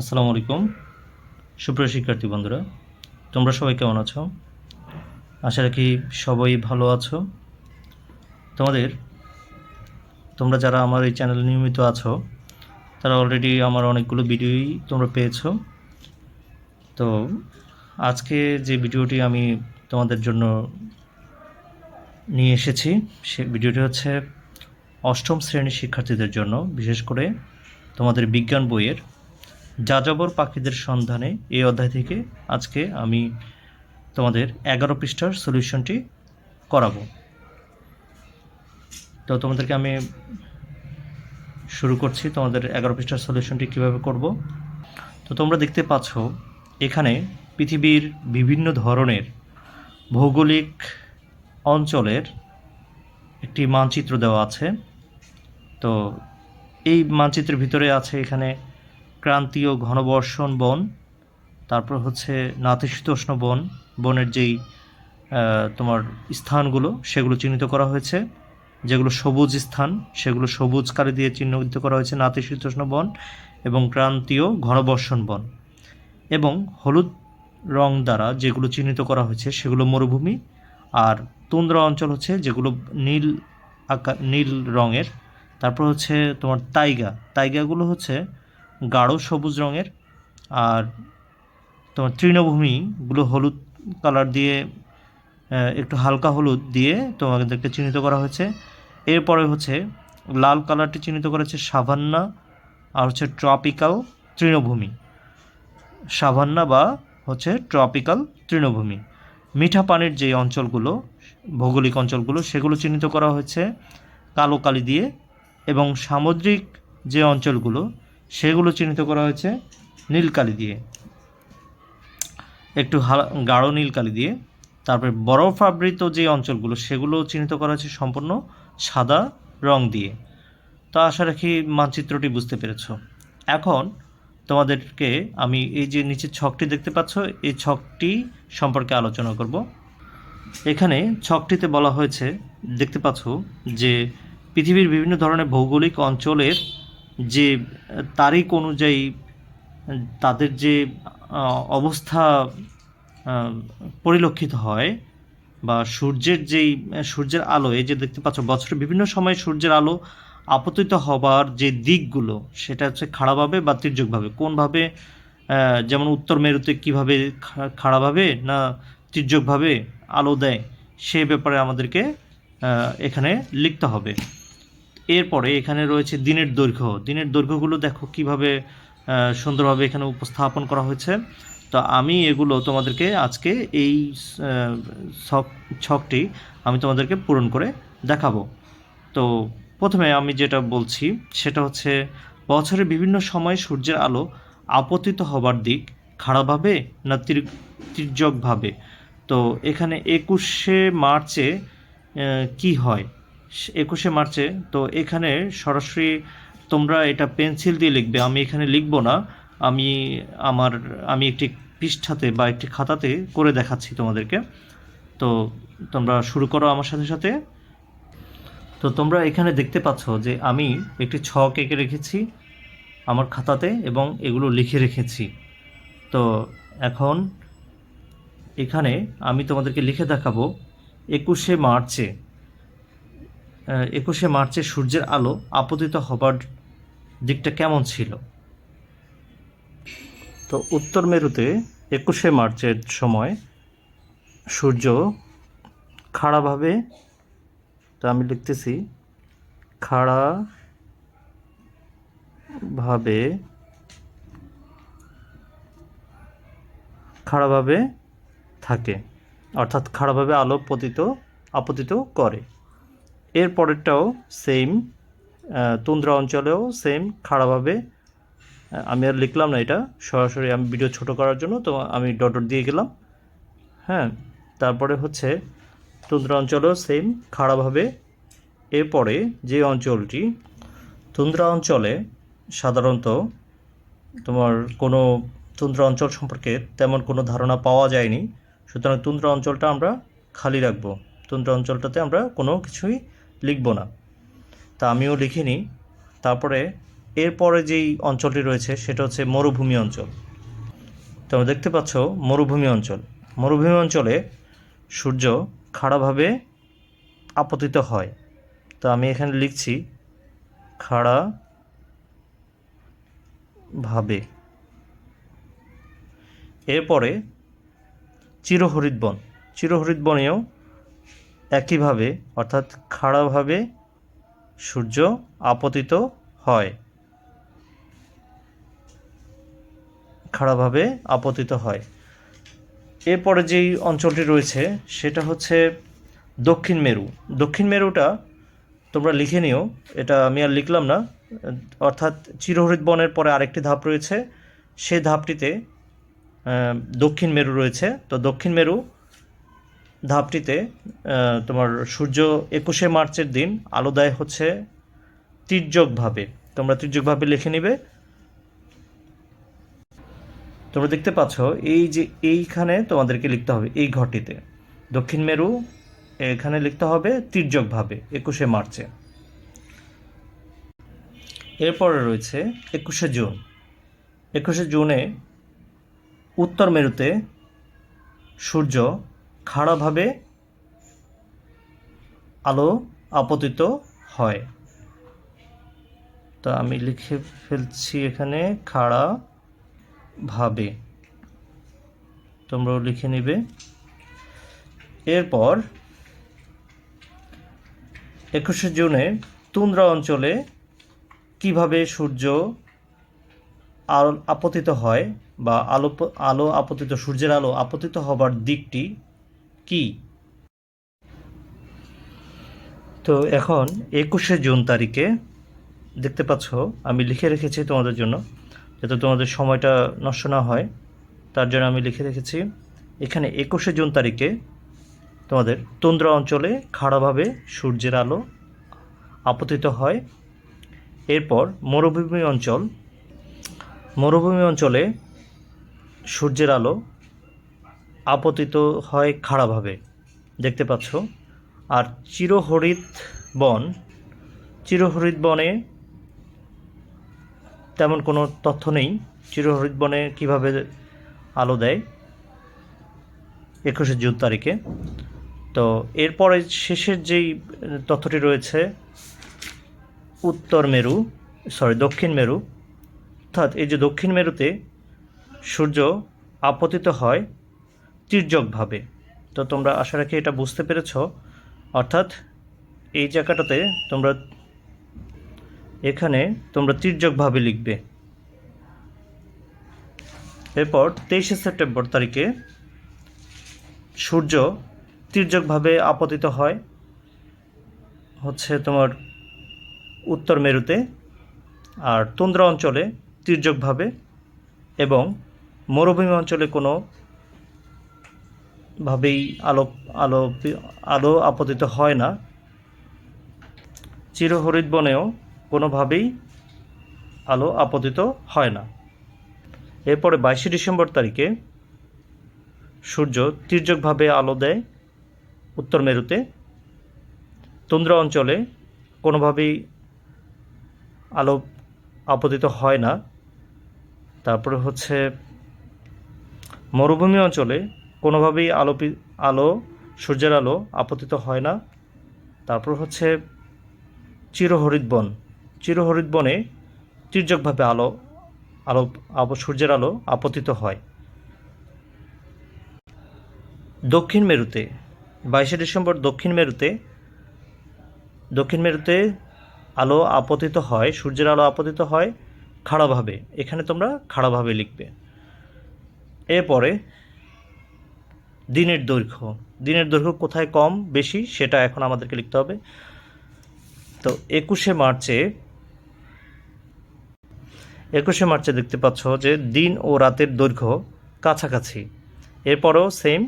আসসালামু আলাইকুম। সুপ্রিয় শিক্ষার্থী বন্ধুরা, তোমরা সবাই কেমন আছো? আশা রাখি সবাই ভালো আছো। তোমাদের, তোমরা যারা আমার এই চ্যানেলে নিয়মিত আছো, তারা অলরেডি আমার অনেকগুলো ভিডিওই তোমরা পেয়েছ। তো আজকে যে ভিডিওটি আমি তোমাদের জন্য নিয়ে এসেছি, সে ভিডিওটি হচ্ছে অষ্টম শ্রেণির শিক্ষার্থীদের জন্য। বিশেষ করে তোমাদের বিজ্ঞান বইয়ের যাযাবর পাখিদের সন্ধানে এই অধ্যায় থেকে আজকে আমি তোমাদের এগারো পৃষ্ঠার সলিউশনটি করাবো। তো তোমাদেরকে আমি শুরু করছি, তোমাদের এগারো পৃষ্ঠার সলিউশনটি কীভাবে করব। তো তোমরা দেখতে পাচ্ছ, এখানে পৃথিবীর বিভিন্ন ধরনের ভৌগোলিক অঞ্চলের একটি মানচিত্র দেওয়া আছে। তো এই মানচিত্রের ভিতরে আছে এখানে ক্রান্তীয় ঘনবর্ষণ বন, তারপর হচ্ছে নাতিশীতোষ্ণ বন, বনের যেই তোমার স্থানগুলো, সেগুলো চিহ্নিত করা হয়েছে। যেগুলো সবুজ স্থান, সেগুলো সবুজ কালি দিয়ে চিহ্নিত করা হয়েছে নাতিশীতোষ্ণ বন এবং ক্রান্তীয় ঘনবর্ষণ বন। এবং হলুদ রং দ্বারা যেগুলো চিহ্নিত করা হয়েছে, সেগুলো মরুভূমি। আর তুন্দ্রা অঞ্চল হচ্ছে যেগুলো নীল আকা, নীল রঙের। তারপর হচ্ছে তোমার তাইগা। তাইগাগুলো হচ্ছে গাঢ় সবুজ রঙের, আর তোমার তৃণভূমিগুলো হলুদ কালার দিয়ে একটু হালকা হলুদ দিয়ে তোমাদেরকে চিহ্নিত করা হয়েছে। এরপরে হচ্ছে লাল কালারটি চিহ্নিত করা হচ্ছে সাভান্না, আর হচ্ছে ট্রপিক্যাল তৃণভূমি। সাভান্না বা হচ্ছে ট্রপিক্যাল তৃণভূমি। মিঠা পানির যে অঞ্চলগুলো, ভৌগোলিক অঞ্চলগুলো, সেগুলো চিহ্নিত করা হয়েছে কালো কালি দিয়ে, এবং সামুদ্রিক যে অঞ্চলগুলো সেগুলো চিহ্নিত করা হয়েছে নীল কালি দিয়ে। একটু গাঢ় নীল কালি দিয়ে। তারপরে বরফাবৃত যে অঞ্চলগুলো সেগুলো চিহ্নিত করা হয়েছে সম্পূর্ণ সাদা রং দিয়ে। তো আশা রাখি মানচিত্রটি বুঝতে পেরেছ। এখন তোমাদেরকে আমি এই যে নিচের ছকটি দেখতে পাচ্ছ, এই ছকটি সম্পর্কে আলোচনা করব। এখানে ছকটিতে বলা হয়েছে, দেখতে পাচ্ছ যে পৃথিবীর বিভিন্ন ধরনের ভৌগোলিক অঞ্চলের যে তারিখ অনুযায়ী তাদের যে অবস্থা পরিলক্ষিত হয় বা সূর্যের যেই সূর্যের আলো, এই যে দেখতে পাচ্ছ, বছরের বিভিন্ন সময় সূর্যের আলো আপতিত হবার যে দিকগুলো, সেটা হচ্ছে খাড়াভাবে বা তির্যকভাবে। কোনভাবে যেমন উত্তর মেরুতে কীভাবে খাড়াভাবে না তির্যকভাবে আলো দেয়, সে ব্যাপারে আমাদেরকে এখানে লিখতে হবে। এরপরে এখানে রয়েছে দিনের দৈর্ঘ্য। দিনের দৈর্ঘ্যগুলো দেখো কীভাবে সুন্দরভাবে এখানে উপস্থাপন করা হয়েছে। তো আমি এগুলো তোমাদেরকে আজকে এই ছকটি আমি তোমাদেরকে পূরণ করে দেখাবো। তো প্রথমে আমি যেটা বলছি, সেটা হচ্ছে বছরের বিভিন্ন সময় সূর্যের আলো আপতিত হবার দিক খাড়াভাবে না তীর- তির্যকভাবে? তো এখানে একুশে মার্চে কি হয়? একুশে মার্চে, তো এখানে সরাসরি তোমরা এটা পেন্সিল দিয়ে লিখবে। আমি এখানে লিখব না। আমি আমার, আমি একটি পৃষ্ঠাতে বা একটি খাতাতে করে দেখাচ্ছি তোমাদেরকে। তো তোমরা শুরু করো আমার সাথে সাথে। তো তোমরা এখানে দেখতে পাচ্ছ যে আমি একটি ছক এঁকে রেখেছি আমার খাতাতে এবং এগুলো লিখে রেখেছি। তো এখন এখানে আমি তোমাদেরকে লিখে দেখাবো একুশে মার্চে একুশে মার্চে সূর্যের আলো আপতিত হবার দিকটা কেমন ছিল? তো উত্তর মেরুতে একুশে মার্চের সময় সূর্য খাড়াভাবে, তো আমি লিখতেছি খাড়া ভাবে খাড়াভাবে থাকে, অর্থাৎ খাড়াভাবে আলো পতিত, আপতিত করে। এর পরেরটাও সেম তুন্দ্রা অঞ্চলেও সেম খাড়াভাবে। আমি আর লিখলাম না এটা। সরাসরি আমি ভিডিও ছোট করার জন্য, তো আমি ডট দিয়ে গেলাম। হ্যাঁ তারপরে হচ্ছে তুন্দ্রা অঞ্চলেও সেম খাড়াভাবে। এরপরে যে অঞ্চলটি, তুন্দ্রা অঞ্চলে সাধারণত তোমার কোনো তুন্দ্রা অঞ্চল সম্পর্কে তেমন কোনো ধারণা পাওয়া যায়নি। সুতরাং তুন্দ্রা অঞ্চলটা আমরা খালি রাখব। তুন্দ্রা অঞ্চলটাতে আমরা কোনো কিছুই লিখব না। তা আমিও লিখিনি। তারপরে এরপরে যেই অঞ্চলটি রয়েছে, সেটা হচ্ছে মরুভূমি অঞ্চল। তোমরা দেখতে পাচ্ছ মরুভূমি অঞ্চল। মরুভূমি অঞ্চলে সূর্য খাড়াভাবে আপতিত হয়। তো আমি এখানে লিখছি খাড়া ভাবে এরপরে চিরহরিৎ বন। চিরহরিৎ বনেও একইভাবে, অর্থাৎ খাড়াভাবে সূর্য আপতিত হয়। খাড়াভাবে আপতিত হয়। এরপরে যেই অঞ্চলটি রয়েছে, সেটা হচ্ছে দক্ষিণ মেরু। দক্ষিণ মেরুটা তোমরা লিখে নিও, এটা আমি আর লিখলাম না। অর্থাৎ চিরহরিৎ বনের পরে আরেকটি ধাপ রয়েছে। সেই ধাপটিতে দক্ষিণ মেরু রয়েছে। তো দক্ষিণ মেরু ধাপটিতে তোমার সূর্য একুশে মার্চের দিন আলোদায় হচ্ছে তির্যকভাবে। তোমরা তির্যকভাবে লিখে নিবে। তোমরা দেখতে পাচ্ছ, এই যে এইখানে তোমাদেরকে লিখতে হবে, এই ঘরটিতে। দক্ষিণ মেরু, এখানে লিখতে হবে তির্যকভাবে, একুশে মার্চে। এরপরে রয়েছে একুশে জুন। একুশে জুনে উত্তর মেরুতে সূর্য খাড়াভাবে আলো আপতিত হয়। তো আমি লিখে ফেলছি এখানে খাড়া ভাবে তোমরাও লিখে নিবে। এরপর একুশে জুনে তুন্দ্রা অঞ্চলে কীভাবে সূর্য আলো, আপতিত হয় বা আলো আলো আপতিত, সূর্যের আলো আপতিত হবার দিকটি কি? তো এখন একুশে জুন তারিখে দেখতে পাচ্ছ, আমি লিখে রেখেছি তোমাদের জন্য, যাতে তোমাদের সময়টা নষ্ট না হয়। তার জন্য আমি লিখে রেখেছি, এখানে একুশে জুন তারিখে তোমাদের তুন্দ্রা অঞ্চলে খাড়াভাবে সূর্যের আলো আপতিত হয়। এরপর মরুভূমি অঞ্চল, মরুভূমি অঞ্চলে সূর্যের আলো আপতিত হয় খাড়াভাবে দেখতে পাচ্ছ? আর চিরহরিৎ বন চিরহরিৎ বনে তেমন কোনো তথ্য নেই। চিরহরিৎ বনে কীভাবে আলো দেয়? একুশে জুন তারিখে। তো এরপরে শেষের যেই তথ্যটি রয়েছে, উত্তর মেরু সরি দক্ষিণ মেরু, অর্থাৎ এই যে দক্ষিণ মেরুতে সূর্য আপতিত হয় তির্যকভাবে তো তোমরা আশা রাখি এটা বুঝতে পেরেছ। অর্থাৎ এই জায়গাটাতে তোমরা এখানে তোমরা তির্যকভাবে লিখবে। এরপর তেইশে সেপ্টেম্বর তারিখে সূর্য তির্যকভাবে আপতিত হয়। হচ্ছে তোমার উত্তর মেরুতে আর তুন্দ্রা অঞ্চলে তির্যকভাবে এবং মরুভূমি অঞ্চলে কোনো ভাবেই আলো আলো আলো আপতিত হয় না। চিরহরিৎ বনেও কোনোভাবেই আলো আপতিত হয় না। এরপরে বাইশে ডিসেম্বর তারিখে সূর্য তির্যকভাবে আলো দেয় উত্তর মেরুতে। তুন্দ্রা অঞ্চলে কোনোভাবেই আলো আপতিত হয় না। তারপরে হচ্ছে মরুভূমি অঞ্চলে কোনোভাবেই আলো আলো, সূর্যের আলো আপতিত হয় না। তারপর হচ্ছে চিরহরিৎ বন। চিরহরিৎ বনে তির্যকভাবে আলো আলো সূর্যের আলো আপতিত হয়। দক্ষিণ মেরুতে, বাইশে ডিসেম্বর দক্ষিণ মেরুতে দক্ষিণ মেরুতে আলো আপতিত হয়, সূর্যের আলো আপতিত হয় খাড়াভাবে। এখানে তোমরা খাড়াভাবে লিখবে। এরপরে দিনের দৈর্ঘ্য। দিনের দৈর্ঘ্য কোথায় কম, বেশি, সেটা এখন আমাদেরকে লিখতে হবে। তো একুশে মার্চে একুশে মার্চে দেখতে পাচ্ছ যে দিন ও রাতের দৈর্ঘ্য কাছাকাছি। এরপরেও সেম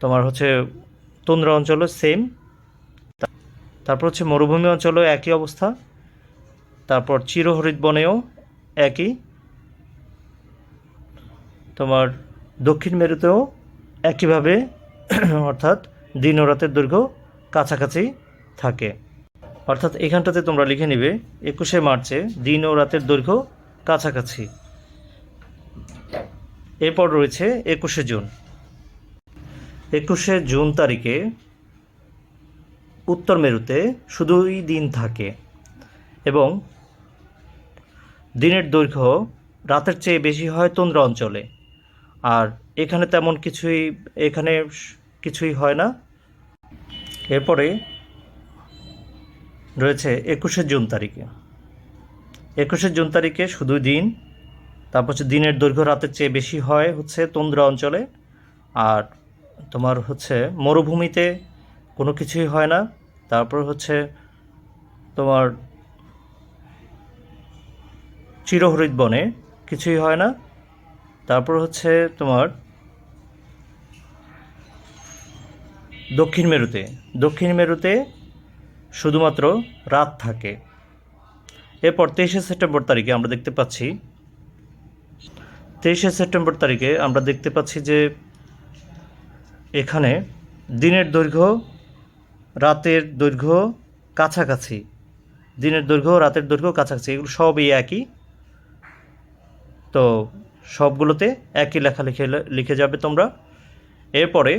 তোমার হচ্ছে তুন্দ্রা অঞ্চলও সেম তারপর হচ্ছে মরুভূমি অঞ্চলেও একই অবস্থা, তারপর চিরহরিৎ বনেও একই। তোমার দক্ষিণ মেরুতেও একইভাবে, অর্থাৎ দিন ও রাতের দৈর্ঘ্য কাছাকাছি থাকে। অর্থাৎ এখানটাতে তোমরা লিখে নিবে, একুশে মার্চে দিন ও রাতের দৈর্ঘ্য কাছাকাছি। এরপর রয়েছে একুশে জুন। একুশে জুন তারিখে উত্তর মেরুতে শুধুই দিন থাকে এবং দিনের দৈর্ঘ্য রাতের চেয়ে বেশি হয় তন্দ্রা অঞ্চলে। আর এখানে তেমন কিছুই, এখানে কিছুই হয় না। এরপরে রয়েছে একুশে জুন তারিখে। একুশে জুন তারিখে শুধু দিন, তারপর হচ্ছে দিনের দৈর্ঘ্য রাতের চেয়ে বেশি হয় হচ্ছে তন্দ্রা অঞ্চলে। আর তোমার হচ্ছে মরুভূমিতে কোনো কিছুই হয় না। তারপর হচ্ছে তোমার চিরহরিত বনে কিছুই হয় না। তারপর হচ্ছে তোমার দক্ষিণ মেরুতে। দক্ষিণ মেরুতে শুধুমাত্র রাত থাকে। এরপর তেইশে সেপ্টেম্বর তারিখে আমরা দেখতে পাচ্ছি, তেইশে সেপ্টেম্বর তারিখে আমরা দেখতে পাচ্ছি যে এখানে দিনের দৈর্ঘ্য, রাতের দৈর্ঘ্য কাছাকাছি। দিনের দৈর্ঘ্য, রাতের দৈর্ঘ্য কাছাকাছি, এগুলো সবই একই। তো সবগুলোতে একই লেখা লিখে লিখে যাবে তোমরা। এরপরে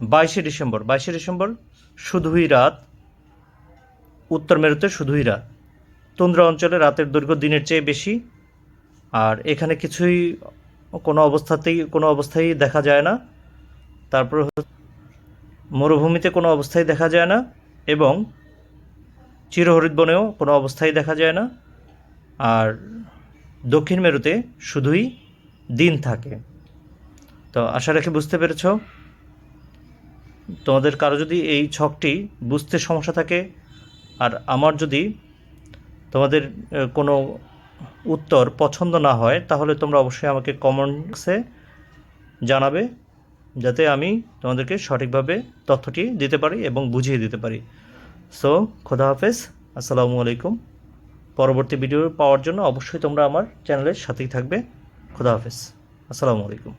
বাইশে ডিসেম্বর বাইশে ডিসেম্বর শুধুই রাত, উত্তর মেরুতে শুধুই রাত। তুন্দ্রা অঞ্চলে রাতের দৈর্ঘ্য দিনের চেয়ে বেশি, আর এখানে কিছুই কোনো অবস্থাতেই, কোনো অবস্থায় দেখা যায় না। তারপর মরুভূমিতে কোনো অবস্থায় দেখা যায় না এবং চিরহরিত বনেও কোনো অবস্থায় দেখা যায় না। আর দক্ষিণ মেরুতে শুধুই দিন থাকে। তো আশা রাখি বুঝতে পেরেছ? তোমাদের কারও যদি এই ছকটি বুঝতে সমস্যা থাকে, আর আমার যদি তোমাদের কোনো উত্তর পছন্দ না হয়, তাহলে তোমরা অবশ্যই আমাকে কমেন্টসে জানাবে, যাতে আমি তোমাদেরকে সঠিকভাবে তথ্যটি দিতে পারি এবং বুঝিয়ে দিতে পারি। সো খোদা হাফেজ, আসসালামু আলাইকুম। পরবর্তী ভিডিও পাওয়ার জন্য অবশ্যই তোমরা আমার চ্যানেলের সাথেই থাকবে। খোদা আসসালামু আলাইকুম।